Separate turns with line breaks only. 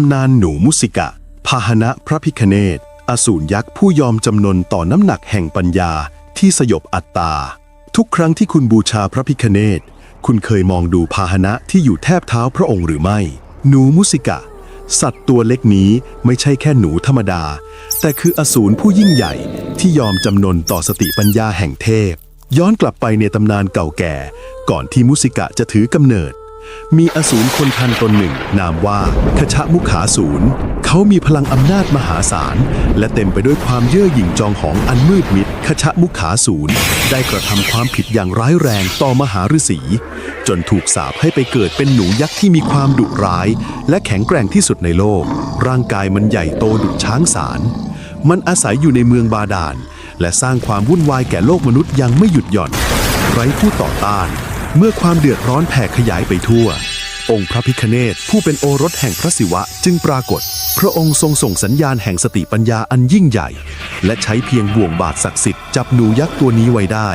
ำนานหนูมุสิกะ พาหนะพระพิคเนตอสูรยักษ์ผู้ยอมจำนนต่อน้ำหนักแห่งปัญญาที่สยบอัตตา ทุกครั้งที่คุณบูชาพระพิคเนตคุณเคยมองดูพาหนะที่อยู่แทบเท้าพระองค์หรือไม่ หนูมุสิกะ สัตว์ตัวเล็กนี้ไม่ใช่แค่หนูธรรมดา แต่คืออสูรผู้ยิ่งใหญ่ที่ยอมจำนนต่อสติปัญญาแห่งเทพ ย้อนกลับไปในตำนานเก่าแก่ ก่อนที่มุสิกะจะถือกำเนิด มีอสูรคนทันตนหนึ่ง นามว่าคชะมุขาสูรเขามีพลังอำนาจมหาศาล และเต็มไปด้วยความเย่อหยิ่งจองหองอันมืดมิดคชะมุขาสูรได้กระทำความผิดอย่างร้ายแรงต่อมหาฤาษี จนถูกสาปให้ไปเกิดเป็นหนูยักษ์ที่มีความดุร้าย และแข็งแกร่งที่สุดในโลก ร่างกายมันใหญ่โตดุจช้างสาร มันอาศัยอยู่ในเมืองบาดาลและสร้างความวุ่นวายแก่โลกมนุษย์ยังไม่หยุดหย่อน ไร้ผู้ต่อต้าน เมื่อความเดือดร้อนแผ่ขยายไปทั่ว องค์พระพิคเนตผู้เป็นโอรสแห่งพระศิวะจึงปรากฏ พระองค์ทรงส่งสัญญาณแห่งสติปัญญาอันยิ่งใหญ่ และใช้เพียงบ่วงบาทศักดิ์สิทธิ์จับหนูยักษ์ตัวนี้ไว้ได้